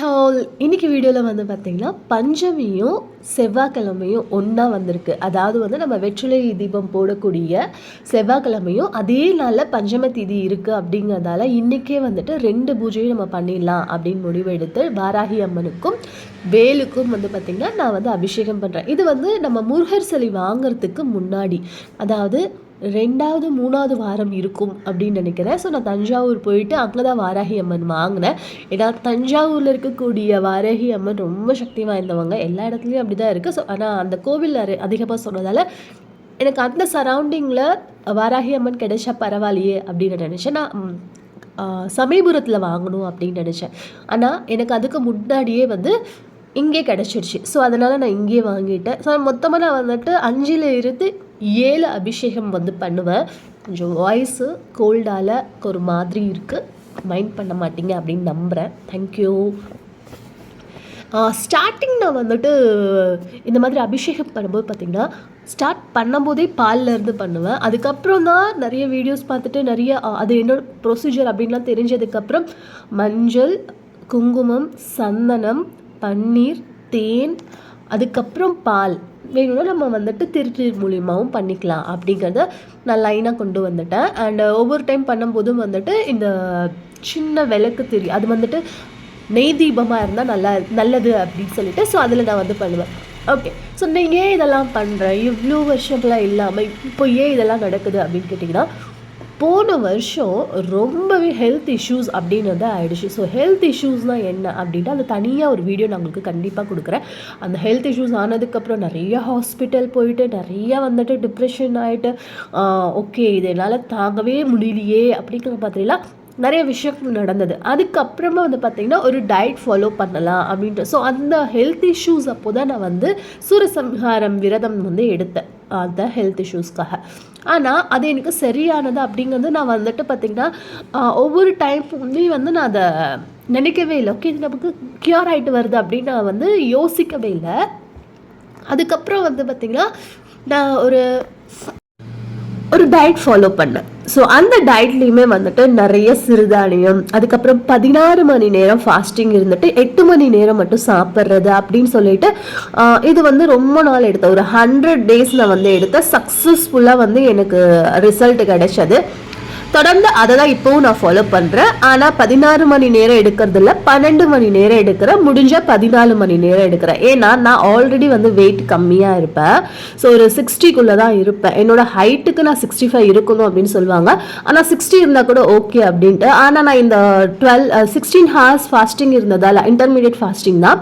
இன்னைக்கு வீடியோவில் வந்து பார்த்திங்கன்னா பஞ்சமியும் செவ்வாய்க்கிழமையும் ஒன்றா வந்திருக்கு. அதாவது வந்து நம்ம வெற்றிலை தீபம் போடக்கூடிய செவ்வாய்க்கிழமையும் அதே நாளில் பஞ்சம திதி இருக்குது அப்படிங்கிறதால இன்றைக்கே வந்துட்டு ரெண்டு பூஜையும் நம்ம பண்ணிடலாம் அப்படின்னு முடிவெடுத்து வாராகி அம்மனுக்கும் வேலுக்கும் வந்து பார்த்திங்கன்னா நான் வந்து அபிஷேகம் பண்ணுறேன் இது வந்து நம்ம முருகர் சிலை வாங்குறதுக்கு முன்னாடி அதாவது ரெண்டாவது மூணாவது வாரம் இருக்கும் அப்படின்னு நினைக்கிறேன். ஸோ நான் தஞ்சாவூர் போயிட்டு அங்கே தான் வாராகி அம்மன் வாங்கினேன். ஏன்னா தஞ்சாவூரில் இருக்கக்கூடிய வாராகி அம்மன் ரொம்ப சக்தி வாய்ந்தவங்க. எல்லா இடத்துலையும் அப்படி தான் இருக்குது ஸோ ஆனால் அந்த கோவில் அதிகமாக சொன்னதால் எனக்கு அந்த சரௌண்டிங்கில் வாராகி அம்மன் கிடைச்சா பரவாயில்லையே அப்படின்னு நினச்சேன். நான் சமீபுரத்தில் சமயபுரத்தில் வாங்கணும் அப்படின்னு நினச்சேன். ஆனால் எனக்கு அதுக்கு முன்னாடியே வந்து இங்கே கிடச்சிருச்சு. ஸோ அதனால் நான் இங்கேயே வாங்கிட்டேன். ஸோ மொத்தமாக நான் வந்துட்டு அஞ்சில் இருந்து ஏழு அபிஷேகம் வந்து பண்ணுவேன் கொஞ்சம் வாய்ஸு கோல்டால் ஒரு மாதிரி இருக்குது மைண்ட் பண்ண மாட்டீங்க அப்படின்னு நம்புகிறேன் தேங்க்யூ ஸ்டார்டிங் நான் வந்துட்டு இந்த மாதிரி அபிஷேகம் பண்ணும்போது பார்த்திங்கன்னா ஸ்டார்ட் பண்ணும்போதே பால்லேருந்து பண்ணுவேன். அதுக்கப்புறம் தான் நிறைய வீடியோஸ் பார்த்துட்டு நிறைய அது என்னோட ப்ரொசீஜர் அப்படின்லாம் தெரிஞ்சதுக்கப்புறம் மஞ்சள் குங்குமம் சந்தனம் பன்னீர் தேன் அதுக்கப்புறம் பால். வேணும்னா நம்ம வந்துட்டு திருநீர் மூலியமாகவும் பண்ணிக்கலாம் அப்படிங்கிறத நான் லைனாக கொண்டு வந்துட்டேன். அண்ட் ஒவ்வொரு டைம் பண்ணும்போதும் வந்துட்டு இந்த சின்ன விளக்கு திரி அது வந்துட்டு நெய் தீபமாக இருந்தால் நல்லா நல்லது அப்படின்னு சொல்லிட்டு ஸோ அதில் நான் வந்து பண்ணுவேன். ஓகே ஸோ நீங்கள் ஏன் இதெல்லாம் பண்ணுறேன் இவ்வளோ வருஷம்லாம் இல்லாமல் இப்போ ஏன் இதெல்லாம் நடக்குது அப்படின்னு கேட்டிங்கன்னா போன வருஷம் ரொம்பவே ஹெல்த் இஷ்யூஸ் அப்படின்னு வந்து ஆயிடுச்சு ஸோ ஹெல்த் இஷ்யூஸ்னால் என்ன அப்படின்ட்டு அது தனியாக ஒரு வீடியோ நான் உங்களுக்கு கண்டிப்பாக கொடுக்குறேன். அந்த ஹெல்த் இஷ்யூஸ் ஆனதுக்கப்புறம் நிறைய ஹாஸ்பிட்டல் போயிட்டு நிறைய வந்துட்டு டிப்ரெஷன் ஆகிட்டு ஓகே இது என்னால் தாங்கவே முடியலையே அப்படிங்கிற மாதிரிலாம் நிறைய விஷயம் நடந்தது. அதுக்கப்புறமா வந்து பார்த்தீங்கன்னா ஒரு டயட் ஃபாலோ பண்ணலாம் அப்படின்ட்டு. ஸோ அந்த ஹெல்த் இஷ்யூஸ் அப்போ தான் நான் வந்து சூரசம்ஹாரம் விரதம் வந்து எடுத்தேன். அந்த ஹெல்த் இஷ்யூஸ்க்காக ஆனால் அது எனக்கு சரியானது அப்படிங்கிறது நான் வந்துட்டு பார்த்திங்கன்னா ஒவ்வொரு டைமுமே வந்து நான் அதை நினைக்கவே இல்லை. ஓகே இது நமக்கு க்யூர் ஆகிட்டு வருது அப்படின்னு நான் வந்து யோசிக்கவே இல்லை. அதுக்கப்புறம் வந்து பார்த்திங்கன்னா நான் ஒரு ஒரு டயட் ஃபாலோ பண்ணேன். ஸோ அந்த டயட்லேயுமே வந்துட்டு நிறைய சிறுதானியம் அதுக்கப்புறம் பதினாறு மணி நேரம் ஃபாஸ்டிங் இருந்துட்டு எட்டு மணி நேரம் மட்டும் சாப்பிட்றது அப்படின்னு சொல்லிட்டு இது வந்து ரொம்ப நாள் எடுத்தேன். ஒரு ஹண்ட்ரட் டேஸ் நான் வந்து எடுத்தேன். சக்ஸஸ்ஃபுல்லாக வந்து எனக்கு ரிசல்ட் கிடைச்சது. தொடர்ந்து அதை தான் இப்போவும் நான் ஃபாலோ பண்ணுறேன் ஆனால் பதினாறு மணி நேரம் எடுக்கிறதில்ல பன்னெண்டு மணி நேரம் எடுக்கிறேன். முடிஞ்சால் பதினாலு மணி நேரம் எடுக்கிறேன். ஏன்னா நான் ஆல்ரெடி வந்து வெயிட் கம்மியாக இருப்பேன். ஸோ ஒரு சிக்ஸ்டிக்குள்ளே தான் இருப்பேன். என்னோட ஹைட்டுக்கு நான் சிக்ஸ்டி ஃபைவ் இருக்கணும் அப்படின்னு சொல்லுவாங்க. ஆனால் சிக்ஸ்டி இருந்தால் கூட ஓகே அப்படின்ட்டு. ஆனால் நான் இந்த டுவெல் சிக்ஸ்டீன் ஹார்ஸ் ஃபாஸ்டிங் இருந்ததால் இன்டர்மீடியட் ஃபாஸ்டிங் தான்.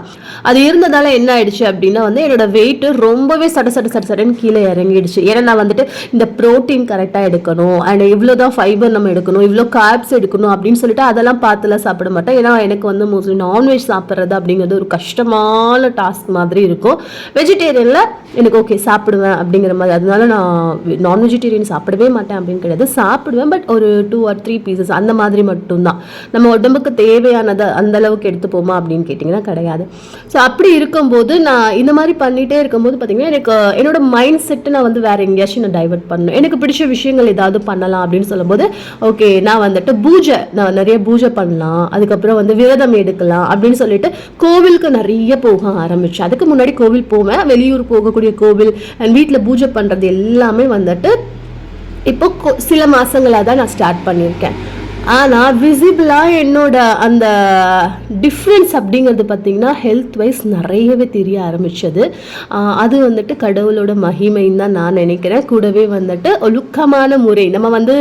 அது இருந்ததால் என்ன ஆயிடுச்சு அப்படின்னா வந்து என்னோட வெயிட்டு ரொம்பவே சட சட சட சடன்னு கீழே இறங்கிடுச்சு. ஏன்னா நான் வந்துட்டு இந்த ப்ரோட்டீன் கரெக்டாக எடுக்கணும். அண்ட் இவ்வளோ தான் ஃபைபர் நம்ம எடுக்கணும் இவ்வளோ கார்ப்ஸ் எடுக்கணும் அப்படின்னு சொல்லிட்டு அதெல்லாம் பார்த்துலாம் சாப்பிட மாட்டேன். ஏன்னா எனக்கு வந்து மோஸ்ட்லி நான்வெஜ் சாப்பிட்றது அப்படிங்கிறது ஒரு கஷ்டமான டாஸ்க் மாதிரி இருக்கும். வெஜிடேரியனில் எனக்கு ஓகே சாப்பிடுவேன் அப்படிங்கிற மாதிரி. அதனால நான் நான் வெஜிடேரியன் சாப்பிடவே மாட்டேன் அப்படின்னு கிடையாது. சாப்பிடுவேன் பட் ஒரு டூ ஆர் த்ரீ பீசஸ் அந்த மாதிரி மட்டும்தான். நம்ம உடம்புக்கு தேவையானதை அந்த அளவுக்கு எடுத்துப்போமா அப்படின்னு கேட்டிங்கன்னா கிடையாது. ஸோ அப்படி இருக்கும்போது நான் இந்த மாதிரி பண்ணிகிட்டே இருக்கும்போது பார்த்தீங்கன்னா எனக்கு என்னோட மைண்ட் செட்டு நான் வந்து வேறு எங்கேயாச்சும் நான் டைவர்ட் பண்ணணும். எனக்கு பிடிச்ச விஷயங்கள் ஏதாவது பண்ணலாம் அப்படின்னு சொல்லும்போது ஓகே நான் வந்துட்டு பூஜை நான் நிறைய பூஜை பண்ணலாம் அதுக்கப்புறம் வந்து விரதம் எடுக்கலாம் அப்படின்னு சொல்லிட்டு கோவிலுக்கு நிறைய போக ஆரம்பிச்சு அதுக்கு முன்னாடி கோவில் போவேன். வெளியூர் போகக்கூடிய கோவில் அண்ட் வீட்டில் பூஜை பண்ணுறது எல்லாமே வந்துட்டு இப்போ கொ- சில மாதங்களாக தான் நான் ஸ்டார்ட் பண்ணியிருக்கேன். ஆனால் விசிபிளாக என்னோட அந்த டிஃப்ரென்ஸ் அப்படிங்கிறது பார்த்தீங்கன்னா ஹெல்த் வைஸ் நிறையவே தெரிய ஆரம்பிச்சது. அது வந்துட்டு கடவுளோட மகிமைன்னு தான் நான் நினைக்கிறேன். கூடவே வந்துட்டு ஒழுக்கமான முறை. நம்ம வந்து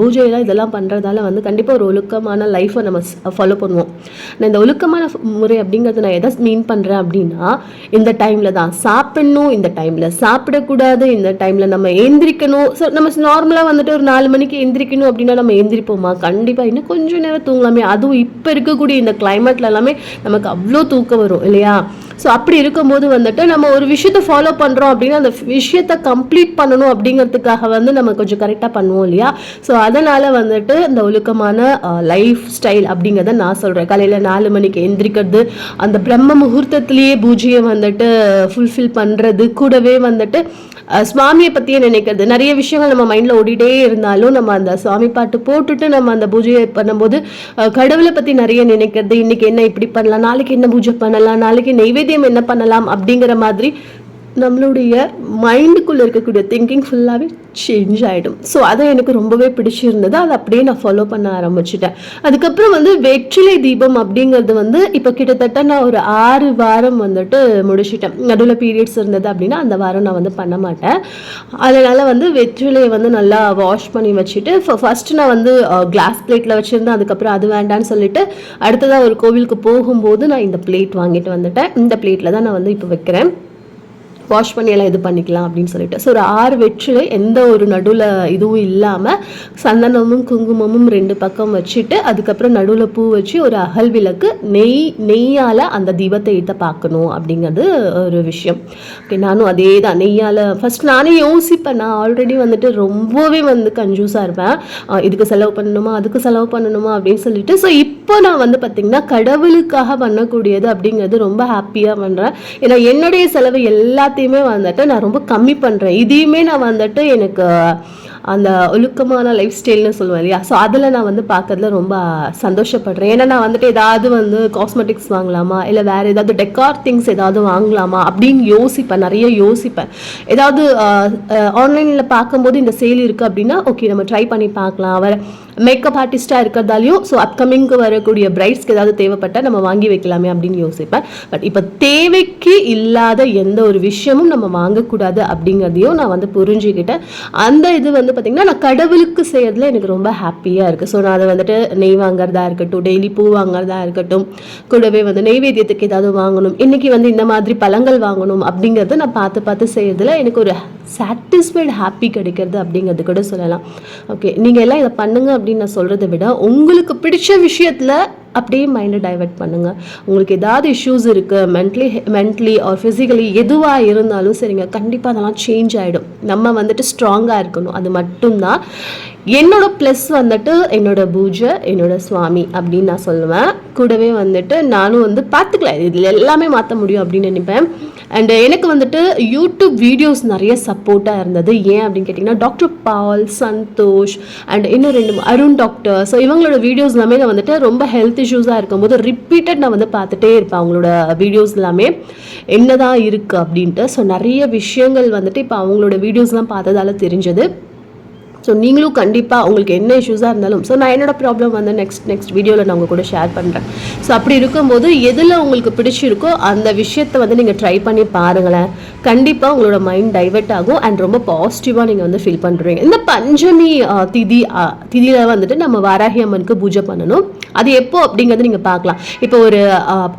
பூஜையெல்லாம் இதெல்லாம் பண்ணுறதால வந்து கண்டிப்பாக ஒரு ஒழுக்கமான லைஃப்பை நம்ம ஃபாலோ பண்ணுவோம். நான் இந்த ஒழுக்கமான முறை அப்படிங்கிறது நான் எதை மீன் பண்ணுறேன் அப்படின்னா இந்த டைமில் தான் சாப்பிடணும் இந்த டைமில் சாப்பிடக்கூடாது இந்த டைமில் நம்ம எந்திரிக்கணும் ஸோ நம்ம நார்மலாக வந்துட்டு ஒரு நாலு மணிக்கு எந்திரிக்கணும் அப்படின்னா நம்ம எந்திரிப்போமா? கண்டிப்பாக இன்னும் கொஞ்சம் நேரம் தூங்கலாமே. அதுவும் இப்போ இருக்கக்கூடிய இந்த கிளைமேட்ல எல்லாமே நமக்கு அவ்வளோ தூக்கம் வரும் இல்லையா? ஸோ அப்படி இருக்கும்போது வந்துட்டு நம்ம ஒரு விஷயத்தை ஃபாலோ பண்ணுறோம் அப்படின்னா அந்த விஷயத்தை கம்ப்ளீட் பண்ணணும் அப்படிங்கிறதுக்காக வந்து நம்ம கொஞ்சம் கரெக்டாக பண்ணுவோம் இல்லையா? ஸோ அதனால் வந்துட்டு இந்த ஒழுக்கமான லைஃப் ஸ்டைல் அப்படிங்கிறத நான் சொல்கிறேன் காலையில் நாலு மணிக்கு எந்திரிக்கிறது அந்த பிரம்ம முகூர்த்தத்திலேயே பூஜையை வந்துட்டு ஃபுல்ஃபில் பண்ணுறது கூடவே வந்துட்டு சுவாமியை பற்றியே நினைக்கிறது. நிறைய விஷயங்கள் நம்ம மைண்டில் ஓடிட்டே இருந்தாலும் நம்ம அந்த சுவாமி பாட்டு போட்டுட்டு நம்ம அந்த பூஜையை பண்ணும்போது கடவுளை பற்றி நிறைய நினைக்கிறது. இன்னைக்கு என்ன இப்படி பண்ணலாம்? நாளைக்கு என்ன பூஜை பண்ணலாம்? நாளைக்கு நெய்வேத்தியம் என்ன பண்ணலாம் அப்படிங்கிற மாதிரி நம்மளுடைய மைண்டுக்குள்ளே இருக்கக்கூடிய திங்கிங் ஃபுல்லாகவே சேஞ்ச் ஆகிடும் ஸோ அது எனக்கு ரொம்பவே பிடிச்சிருந்தது. அதை அப்படியே நான் ஃபாலோ பண்ண ஆரம்பிச்சிட்டேன். அதுக்கப்புறம் வந்து வெற்றிலை தீபம் அப்படிங்கிறது வந்து இப்போ கிட்டத்தட்ட நான் ஒரு ஆறு வாரம் வந்துட்டு முடிச்சிட்டேன். நடுவில் பீரியட்ஸ் இருந்தது அப்படின்னா அந்த வாரம் நான் வந்து பண்ண மாட்டேன். அதனால் வந்து வெற்றிலையை வந்து நல்லா வாஷ் பண்ணி வச்சுட்டு ஃபஸ்ட்டு நான் வந்து கிளாஸ் பிளேட்டில் வச்சுருந்தேன். அதுக்கப்புறம் அது வேண்டான்னு சொல்லிட்டு அடுத்ததாக ஒரு கோவிலுக்கு போகும்போது நான் இந்த பிளேட் வாங்கிட்டு வந்துட்டேன். இந்த பிளேட்டில் தான் நான் வந்து இப்போ வைக்கிறேன். வாஷ் பண்ணி எல்லாம் இது பண்ணிக்கலாம் அப்படின்னு சொல்லிட்டு. ஸோ ஒரு ஆறு வெற்றிலை எந்த ஒரு நடுவில் இதுவும் இல்லாமல் சந்தனமும் குங்குமமும் ரெண்டு பக்கம் வச்சுட்டு அதுக்கப்புறம் நடுவில் பூ வச்சு ஒரு அகல் விளக்கு நெய் நெய்யால் அந்த தீபத்தை ஏற்ற பார்க்கணும் அப்படிங்கிறது ஒரு விஷயம். ஓகே நானும் அதே தான் நெய்யால் ஃபஸ்ட் நானே யோசிப்பேன். நான் ஆல்ரெடி வந்துட்டு ரொம்பவே வந்து கன்ஜூஸாக இருப்பேன். இதுக்கு செலவு பண்ணணுமா அதுக்கு செலவு பண்ணணுமா அப்படின்னு சொல்லிட்டு. ஸோ இப்போ நான் வந்து பார்த்திங்கன்னா கடவுளுக்காக பண்ணக்கூடியது அப்படிங்கிறது ரொம்ப ஹாப்பியாக பண்ணுறேன் ஏன்னா என்னுடைய செலவு எல்லாத்தையும் எல்லாத்தையுமே வந்துட்டு நான் ரொம்ப கம்மி பண்ணுறேன் இதையுமே நான் வந்துட்டு எனக்கு அந்த ஒழுக்கமான லைஃப் ஸ்டைல்னு சொல்லுவேன் இல்லையா? ஸோ அதில் நான் வந்து பார்க்கறதுல ரொம்ப சந்தோஷப்படுறேன். ஏன்னா நான் வந்துட்டு ஏதாவது வந்து காஸ்மெட்டிக்ஸ் வாங்கலாமா? இல்லை வேறு ஏதாவது டெக்கார் திங்ஸ் ஏதாவது வாங்கலாமா? அப்படின்னு யோசிப்பேன். நிறைய யோசிப்பேன். ஏதாவது ஆன்லைனில் பார்க்கும்போது இந்த சேல் இருக்குது அப்படின்னா ஓகே நம்ம ட்ரை பண்ணி பார்க்கலாம். வர மேக்கப் ஆர்டிஸ்ட்டாக இருக்கிறதாலையும் ஸோ அப்கமிங்க்கு வரக்கூடிய பிரைட்ஸ்க்கு ஏதாவது தேவைப்பட்டால் நம்ம வாங்கி வைக்கலாமே அப்படின்னு யோசிப்பேன். பட் இப்போ தேவைக்கு இல்லாத எந்த ஒரு விஷயமும் நம்ம வாங்கக்கூடாது அப்படிங்கிறதையும் நான் வந்து புரிஞ்சுக்கிட்டேன். அந்த இது வந்து பார்த்திங்கன்னா நான் கடவுளுக்கு செய்யறதுல எனக்கு ரொம்ப ஹாப்பியாக இருக்குது ஸோ நான் அதை வந்துட்டு நெய் வாங்குறதா இருக்கட்டும் டெய்லி பூ வாங்குறதா இருக்கட்டும் கூடவே வந்து நெய்வேத்தியத்துக்கு ஏதாவது வாங்கணும் இன்றைக்கி வந்து இந்த மாதிரி பழங்கள் வாங்கணும் அப்படிங்கிறத நான் பார்த்து பார்த்து செய்கிறதுல எனக்கு ஒரு சாட்டிஸ்ஃபைடு ஹாப்பி கிடைக்கிறது அப்படிங்கிறது கூட சொல்லலாம். ஓகே நீங்கள் எல்லாம் இதை பண்ணுங்க அப்படின்னு நான் சொல்கிறத விட உங்களுக்கு பிடிச்ச விஷயத்தில் அப்படியே மைண்டை டைவர்ட் பண்ணுங்கள் உங்களுக்கு ஏதாவது இஷ்யூஸ் இருக்குது மென்ட்லி மென்ட்லி ஆர் ஃபிசிக்கலி எதுவாக இருந்தாலும் சரிங்க கண்டிப்பாக அதெல்லாம் சேஞ்ச் ஆகிடும் நம்ம வந்துட்டு ஸ்ட்ராங்காக இருக்கணும். அது மட்டும்தான். என்னோட ப்ளஸ் வந்துட்டு என்னோட பூஜை என்னோட சுவாமி அப்படின்னு நான் சொல்லுவேன். கூடவே வந்துட்டு நானும் வந்து பார்த்துக்கலாம். இதில் எல்லாமே மாற்ற முடியும் அப்படின்னு நினைப்பேன். அண்ட் எனக்கு வந்துட்டு யூடியூப் வீடியோஸ் நிறைய சப்போர்ட்டாக இருந்தது. ஏன் அப்படின்னு கேட்டிங்கன்னா டாக்டர் பால் சந்தோஷ் அண்ட் இன்னும் ரெண்டு அருண் டாக்டர் ஸோ இவங்களோட வீடியோஸ் எல்லாமே நான் வந்துட்டு ரொம்ப ஹெல்த் இஷ்யூஸாக இருக்கும்போது ரிப்பீட்டட் நான் வந்து பார்த்துட்டே இருப்பேன். அவங்களோட வீடியோஸ் எல்லாமே என்னதான் இருக்குது அப்படின்ட்டு. ஸோ நிறைய விஷயங்கள் வந்துட்டு இப்போ அவங்களோட வீடியோஸ்லாம் பார்த்ததால தெரிஞ்சது. ஸோ நீங்களும் கண்டிப்பாக உங்களுக்கு என்ன இஷ்யூஸாக இருந்தாலும் ஸோ நான் என்னோட ப்ராப்ளம் வந்து நெக்ஸ்ட் நெக்ஸ்ட் வீடியோவில் நான் உங்கள் கூட ஷேர் பண்ணுறேன் ஸோ அப்படி இருக்கும்போது எதில் உங்களுக்கு பிடிச்சிருக்கோ அந்த விஷயத்தை வந்து நீங்கள் ட்ரை பண்ணி பாருங்களேன். கண்டிப்பாக உங்களோட மைண்ட் டைவர்ட் ஆகும் அண்ட் ரொம்ப பாசிட்டிவாக நீங்கள் வந்து ஃபீல் பண்ணுறீங்க இந்த பஞ்சமி திதி திதியில் வந்துட்டு நம்ம வாராகி அம்மனுக்கு பூஜை பண்ணணும். அது எப்போ அப்படிங்கிறது நீங்கள் பார்க்கலாம். இப்போ ஒரு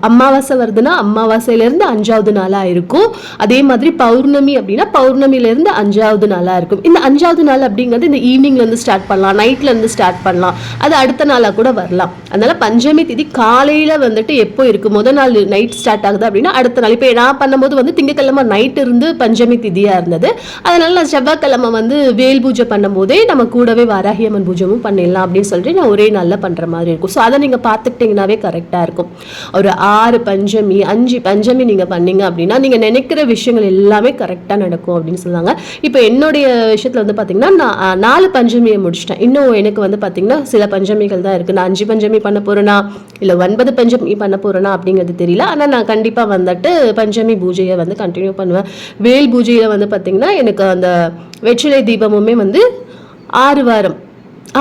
அமாவாசை வருதுன்னா அமாவாசையிலேருந்து அஞ்சாவது நாளாக இருக்கும். அதே மாதிரி பௌர்ணமி அப்படின்னா பௌர்ணமியிலேருந்து அஞ்சாவது நாளாக இருக்கும். இந்த அஞ்சாவது நாள் அப்படிங்கிறது இந்த ஈவினிங்லேருந்து ஸ்டார்ட் பண்ணலாம் நைட்லேருந்து ஸ்டார்ட் பண்ணலாம். அது அடுத்த நாளாக கூட வரலாம். அதனால் பஞ்சமி திதி காலையில் வந்துட்டு எப்போ இருக்குது முதல் நாள் நைட் ஸ்டார்ட் ஆகுது அப்படின்னா அடுத்த நாள். இப்போ நான் பண்ணும்போது வந்து திங்கக்கிழமை நைட் இருந்து பஞ்சமி திதியாக இருந்தது. அதனால் நான் செவ்வாய்க்கிழமை வந்து வேல் பூஜை பண்ணும்போதே நம்ம கூடவே வாராகி பூஜமும் பூஜையும் பண்ணிடலாம் அப்படின்னு சொல்லிட்டு நான் ஒரே நாளில் பண்ணுற மாதிரி இருக்கும். ஸோ அதை நீங்கள் பார்த்துக்கிட்டிங்கனாவே கரெக்டாக இருக்கும். ஒரு ஆறு பஞ்சமி அஞ்சு பஞ்சமி நீங்கள் பண்ணீங்க அப்படின்னா நீங்கள் நினைக்கிற விஷயங்கள் எல்லாமே கரெக்டாக நடக்கும் அப்படின்னு சொல்லுவாங்க. இப்போ என்னுடைய விஷயத்தில் வந்து பார்த்தீங்கன்னா நான் நாலு பஞ்சமியை முடிச்சிட்டேன். இன்னும் எனக்கு வந்து பார்த்தீங்கன்னா சில பஞ்சமிகள் தான் இருக்குது நான் அஞ்சு பஞ்சமி பண்ண போகிறேனா இல்லை ஒன்பது பஞ்சமி பண்ண போகிறேன்னா அப்படிங்கிறது தெரியல. ஆனால் நான் கண்டிப்பாக வந்துட்டு பஞ்சமி பூஜையை வந்து கண்டினியூ பண்ணுவேன். வேல் பூஜையில் வந்து பார்த்தீங்கன்னா எனக்கு அந்த வெற்றிலை தீபமுமே வந்து ஆறு வாரம்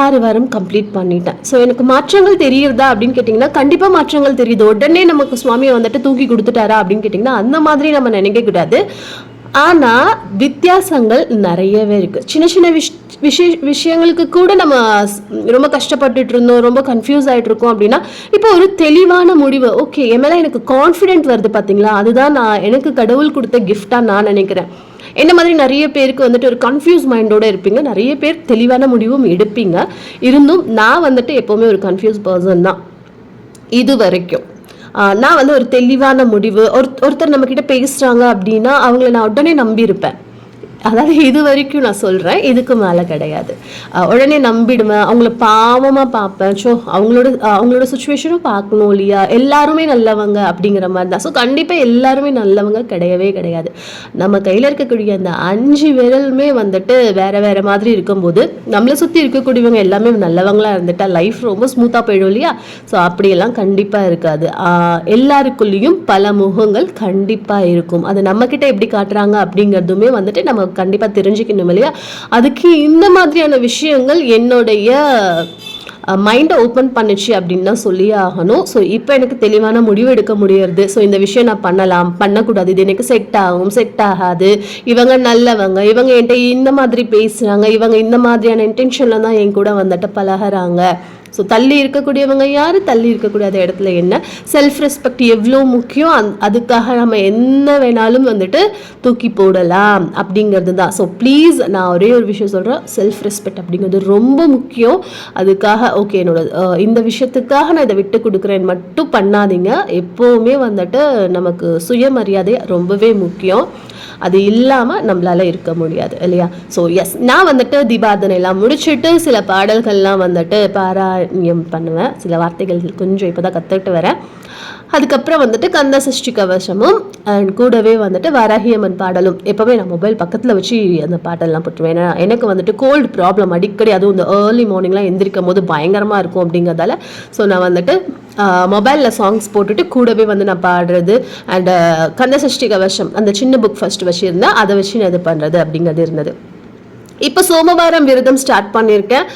ஆறு வாரம் கம்ப்ளீட் பண்ணிட்டேன். ஸோ எனக்கு மாற்றங்கள் தெரியுறதா அப்படின்னு கேட்டிங்கன்னா கண்டிப்பாக மாற்றங்கள் தெரியுது. உடனே நமக்கு சுவாமியை வந்துட்டு தூக்கி கொடுத்துட்டாரா அப்படின்னு கேட்டிங்கன்னா அந்த மாதிரி நம்ம நினைக்கக்கூடாது. ஆனால் வித்தியாசங்கள் நிறையவே இருக்குது சின்ன சின்ன விஷ் விஷய விஷயங்களுக்கு கூட நம்ம ரொம்ப கஷ்டப்பட்டுட்டு இருந்தோம் ரொம்ப கன்ஃபியூஸ் ஆகிட்டு இருக்கோம் அப்படின்னா இப்போ ஒரு தெளிவான முடிவு. ஓகே என் மேலே எனக்கு கான்ஃபிடென்ட் வருது பார்த்தீங்களா அதுதான் நான் எனக்கு கடவுள் கொடுத்த கிஃப்டாக நான் நினைக்கிறேன். என்ன மாதிரி நிறைய பேருக்கு வந்துட்டு ஒரு கன்ஃபியூஸ் மைண்டோட இருப்பீங்க. நிறைய பேர் தெளிவான முடிவும் எடுப்பீங்க. இருந்தும் நான் வந்துட்டு எப்போவுமே ஒரு கன்ஃபியூஸ் பர்சன் தான். இது வரைக்கும். நான் வந்து ஒரு தெளிவான முடிவு ஒரு ஒருத்தர் நம்மக்கிட்ட பேசுகிறாங்க அப்படின்னா அவங்கள நான் உடனே நம்பியிருப்பேன். அதாவது இது வரைக்கும் நான் சொல்கிறேன் இதுக்கு மேலே கிடையாது. உடனே நம்பிடுவேன் அவங்கள பாவமாக பார்ப்பேன். ஸோ அவங்களோட அவங்களோட சுச்சுவேஷனும் பார்க்கணும் இல்லையா? எல்லாருமே நல்லவங்க அப்படிங்கிற மாதிரி தான். ஸோ கண்டிப்பாக எல்லாருமே நல்லவங்க கிடையவே கிடையாது. நம்ம கையில் இருக்கக்கூடிய அந்த அஞ்சு விரலுமே வந்துட்டு வேறு வேறு மாதிரி இருக்கும்போது நம்மளை சுற்றி இருக்கக்கூடியவங்க எல்லாமே நல்லவங்களாக இருந்துட்டா லைஃப் ரொம்ப ஸ்மூத்தாக போயிடும் இல்லையா? ஸோ அப்படியெல்லாம் கண்டிப்பாக இருக்காது. எல்லாருக்குள்ளேயும் பல முகங்கள் கண்டிப்பாக இருக்கும். அது நம்மக்கிட்ட எப்படி காட்டுறாங்க அப்படிங்கிறதுமே வந்துட்டு நம்ம கண்டிப்பாக தெரிஞ்சுக்கணும் இல்லையா? அதுக்கு இந்த மாதிரியான விஷயங்கள் என்னுடைய மைண்டை ஓப்பன் பண்ணுச்சு அப்படின்னு தான் சொல்லியே ஆகணும். ஸோ இப்போ எனக்கு தெளிவான முடிவு எடுக்க முடியறது. ஸோ இந்த விஷயம் நான் பண்ணலாம். பண்ணக்கூடாது. இது எனக்கு செட் ஆகும். செட் ஆகாது. இவங்க நல்லவங்க. இவங்க என்கிட்ட இந்த மாதிரி பேசுகிறாங்க இவங்க இந்த மாதிரியான இன்டென்ஷனில் தான் என் கூட வந்துட்டு பழகுறாங்க. ஸோ தள்ளி இருக்கக்கூடியவங்க யார்? தள்ளி இருக்கக்கூடிய அந்த இடத்துல என்ன? செல்ஃப் ரெஸ்பெக்ட் எவ்வளோ முக்கியம்? அந் அதுக்காக நம்ம என்ன வேணாலும் வந்துட்டு தூக்கி போடலாம் அப்படிங்கிறது தான். ஸோ ப்ளீஸ் நான் ஒரே ஒரு விஷயம் சொல்கிறேன் செல்ஃப் ரெஸ்பெக்ட் அப்படிங்கிறது ரொம்ப முக்கியம். அதுக்காக ஓகே என்னோட இந்த விஷயத்துக்காக நான் இதை விட்டு கொடுக்குறேன். மட்டும் பண்ணாதீங்க. எப்போவுமே வந்துட்டு நமக்கு சுயமரியாதை ரொம்பவே முக்கியம். அது இல்லாமல் நம்மளால இருக்க முடியாது இல்லையா? ஸோ எஸ் நான் வந்துட்டு தீபாதனை எல்லாம் முடிச்சுட்டு சில பாடல்கள்லாம் வந்துட்டு பாராயணம் பண்ணுவேன். சில வார்த்தைகள் கொஞ்சம் இப்போ தான் கற்றுக்கிட்டு வரேன். அதுக்கப்புறம் வந்துட்டு கந்த சஷ்டி கவசமும் அண்ட் கூடவே வந்துட்டு வராகியம்மன் பாடலும். எப்போவுமே நான் மொபைல் பக்கத்தில் வச்சு அந்த பாட்டெல்லாம் போட்டுருவேன். ஏன்னா எனக்கு வந்துட்டு கோல்டு ப்ராப்ளம் அடிக்கடி அதுவும் இந்த ஏர்லி மார்னிங்லாம் எந்திரிக்கும் போது பயங்கரமாக இருக்கும் அப்படிங்கிறதால ஸோ நான் வந்துட்டு மொபைலில் சாங்ஸ் போட்டுட்டு கூடவே வந்து நான் பாடுறது அண்ட் கந்த சஷ்டி கவசம் அந்த சின்ன புக் ஃபஸ்ட் வச்சுருந்தேன் அதை வச்சு நான் இது பண்ணுறது அப்படிங்கிறது இருந்தது. இப்போ சோமவாரம் விரதம் ஸ்டார்ட் பண்ணியிருக்கேன்.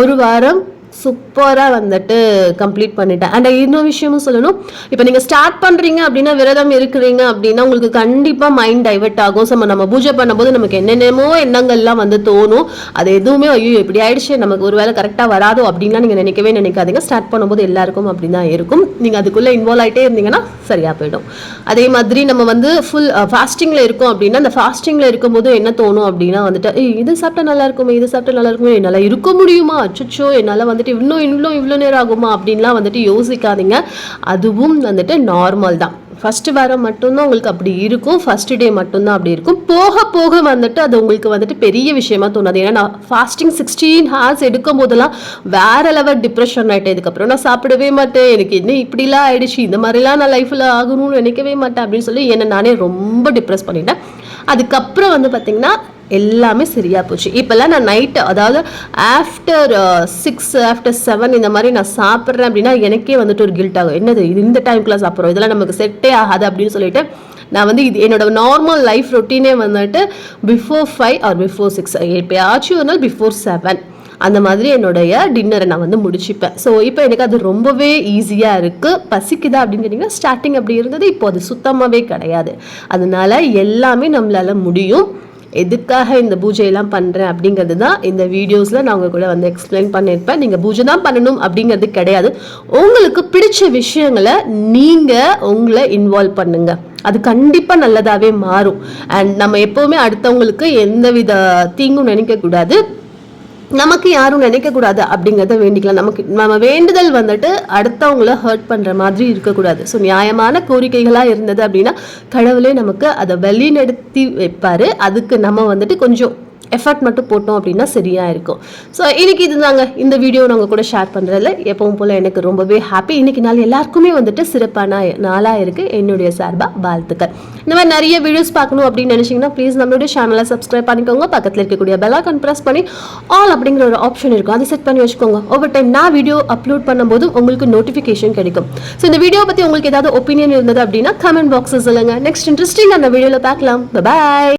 ஒரு வாரம் சூப்பராக வந்துட்டு கம்ப்ளீட் பண்ணிட்டேன். அண்ட் இன்னொரு விஷயமும் சொல்லணும். இப்போ நீங்கள் ஸ்டார்ட் பண்ணுறீங்க அப்படின்னா விரதம் இருக்கிறீங்க அப்படின்னா உங்களுக்கு கண்டிப்பாக மைண்ட் டைவர்ட் ஆகும். சம்ம நம்ம பூஜை பண்ணும்போது நமக்கு என்னென்னமோ எண்ணங்கள்லாம் வந்து தோணும். அது எதுவுமே ஐயோ இப்படி ஆயிடுச்சு நமக்கு ஒரு வேலை கரெக்டாக வராதோ அப்படின்லாம் நீங்கள் நினைக்கவே நினைக்காதீங்க. ஸ்டார்ட் பண்ணும்போது எல்லாருக்கும் அப்படி தான் இருக்கும். நீங்கள் அதுக்குள்ளே இன்வால்வ் ஆகிட்டே இருந்தீங்கன்னா சரியாக போயிடும். அதே மாதிரி நம்ம வந்து ஃபுல் ஃபாஸ்டிங்கில் இருக்கோம் அப்படின்னா அந்த ஃபாஸ்டிங்கில் இருக்கும்போது என்ன தோணும் அப்படின்னா வந்துட்டு இது சாப்பிட்டா நல்லா இருக்குமே இது சாப்பிட்டா நல்லா இருக்குமே என்னால் இருக்க முடியுமா? அச்சோ என்னால் வந்து வந்துட்டு இன்னும் இன்னும் இவ்வளோ நேரம் ஆகுமா அப்படின்லாம் வந்துட்டு யோசிக்காதீங்க. அதுவும் வந்துட்டு நார்மல் தான். ஃபஸ்ட்டு வாரம் மட்டும்தான் உங்களுக்கு அப்படி இருக்கும். ஃபஸ்ட்டு டே மட்டும்தான் அப்படி இருக்கும். போக போக வந்துட்டு அது உங்களுக்கு வந்துட்டு பெரிய விஷயமா தோணாது. ஏன்னா நான் ஃபாஸ்டிங் சிக்ஸ்டீன் ஹார்ஸ் எடுக்கும் போதெல்லாம் வேற லெவல் டிப்ரெஷன் ஆகிட்டேன் இதுக்கப்புறம் நான் சாப்பிடவே மாட்டேன். எனக்கு என்ன இப்படிலாம் ஆயிடுச்சு? இந்த மாதிரிலாம் நான் லைஃப்பில் ஆகணும்னு நினைக்கவே மாட்டேன் அப்படின்னு சொல்லி என்னை நானே ரொம்ப டிப்ரெஸ் பண்ணிட்டேன். அதுக்கப்புறம் வந்து பார்த்தீங்கன்னா எல்லாமே சரியாக போச்சு. இப்போல்லாம் நான் நைட்டு அதாவது ஆஃப்டர் சிக்ஸ் ஆஃப்டர் செவன் இந்த மாதிரி நான் சாப்பிட்றேன் அப்படின்னா எனக்கே வந்துட்டு ஒரு கில்ட் ஆகும். என்னது இது இந்த டைம்க்குலாம் சாப்பிட்றோம்? இதெல்லாம் நமக்கு செட்டே ஆகாது அப்படின்னு சொல்லிட்டு நான் வந்து இது என்னோட நார்மல் லைஃப் ரொட்டீனே வந்துட்டு before five or before six எப்பயாச்சும் ஒரு நாள் பிஃபோர் செவன் அந்த மாதிரி என்னுடைய டின்னரை நான் வந்து முடிச்சுப்பேன். ஸோ இப்போ எனக்கு அது ரொம்பவே ஈஸியாக இருக்குது பசிக்குதா அப்படின்னு கேட்டிங்கன்னா ஸ்டார்டிங் அப்படி இருந்தது இப்போ அது சுத்தமாகவே கிடையாது. அதனால எல்லாமே நம்மளால் முடியும். எதுக்காக இந்த பூஜையெல்லாம் பண்ணுறேன் அப்படிங்கிறது தான் இந்த வீடியோஸில் நான் உங்க கூட வந்து எக்ஸ்பிளைன் பண்ணியிருப்பேன். நீங்கள் பூஜை தான் பண்ணணும் அப்படிங்கிறது கிடையாது. உங்களுக்கு பிடிச்ச விஷயங்களை நீங்கள் உங்களை இன்வால்வ் பண்ணுங்க. அது கண்டிப்பாக நல்லதாகவே மாறும். அண்ட் நம்ம எப்போவுமே அடுத்தவங்களுக்கு எந்தவித தீங்கும் நினைக்கக்கூடாது. நமக்கு யாரும் நினைக்கக்கூடாது அப்படிங்கிறத வேண்டிக்கலாம். நமக்கு நம்ம வேண்டுதல் வந்துட்டு அடுத்தவங்கள ஹர்ட் பண்ணுற மாதிரி இருக்கக்கூடாது. ஸோ நியாயமான கோரிக்கைகளாக இருந்தது அப்படின்னா கடவுளே நமக்கு அதை வழிநடத்தி வைப்பார். அதுக்கு நம்ம வந்துட்டு கொஞ்சம் எஃபர்ட் மட்டும் போட்டோம் அப்படின்னா சரியாக இருக்கும். ஸோ இன்றைக்கு இது தாங்க. இந்த வீடியோ நாங்கள் கூட ஷேர் பண்ணுறதில்ல எப்பவும் போல் எனக்கு ரொம்பவே ஹாப்பி இன்னைக்கு நாள் எல்லாருக்குமே வந்துட்டு சிறப்பான நாளாக இருக்குது என்னுடைய சார்பாக வாழ்த்துக்கள். இந்த மாதிரி நிறைய வீடியோஸ் பார்க்கணும் அப்படின்னு நினச்சிங்கன்னா ப்ளீஸ் நம்மளுடைய சேனலை சப்ஸ்கிரைப் பண்ணிக்கோங்க. பக்கத்தில் இருக்கக்கூடிய பெல் ஐக்கான் ப்ரெஸ் பண்ணி ஆல் அப்படிங்கிற ஒரு ஆப்ஷன் இருக்கும். அதை செட் பண்ணி வச்சுக்கோங்க. ஒவ்வொரு டைம் நான் வீடியோ அப்லோட் பண்ணும்போது உங்களுக்கு நோட்டிஃபிகேஷன் கிடைக்கும். ஸோ இந்த வீடியோ பற்றி உங்களுக்கு ஏதாவது ஒப்பீனியன் இருந்தது அப்படின்னா கமெண்ட் பாக்ஸஸ் சொல்லுங்கள் நெக்ஸ்ட் இன்ட்ரெஸ்டிங் அந்த வீடியோவில் பார்க்கலாம். பாய்